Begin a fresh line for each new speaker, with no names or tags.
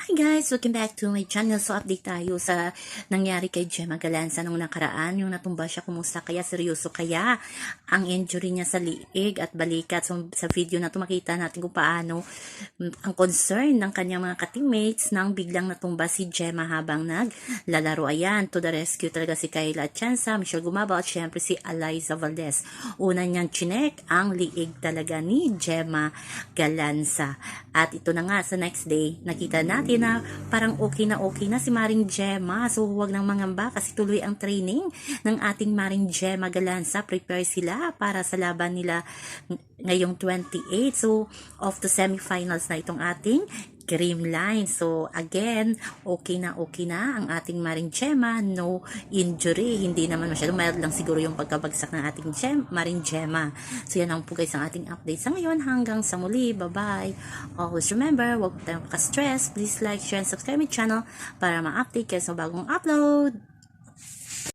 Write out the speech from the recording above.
Hi guys! Welcome back to my channel. So update tayo sa nangyari kay Gemma Galanza nung nakaraan. Yung natumba siya, kumusta kaya? Seryoso kaya? Ang injury niya sa liig at balikat. So sa video na to makita natin kung paano mm, ang concern ng kanyang mga ka-teammates nang biglang natumba si Gemma habang naglalaro. Ayan, to the rescue talaga si Kayla Chansa, Michelle Gumaba at syempre si Eliza Valdez. Una niyang chinek ang liig talaga ni Gemma Galanza. At ito na nga sa next day, nakita natin na parang okay na okay na si Maring Gemma. So huwag nang mangamba kasi tuloy ang training ng ating Maring Gemma Galanza. Prepare sila para sa laban nila ngayong 28. So off to semifinals na itong ating cream line. So, again, okay na okay na ang ating Maring Gemma. No injury. Hindi naman masyado. Mild lang siguro yung pagkabagsak ng ating Gem, Maring Gemma. So, yan lang po guys ang ating update sa ngayon. Hanggang sa muli. Bye-bye. Always remember, huwag tayong stress Please like, share, and subscribe my channel para ma-update kayo sa bagong upload.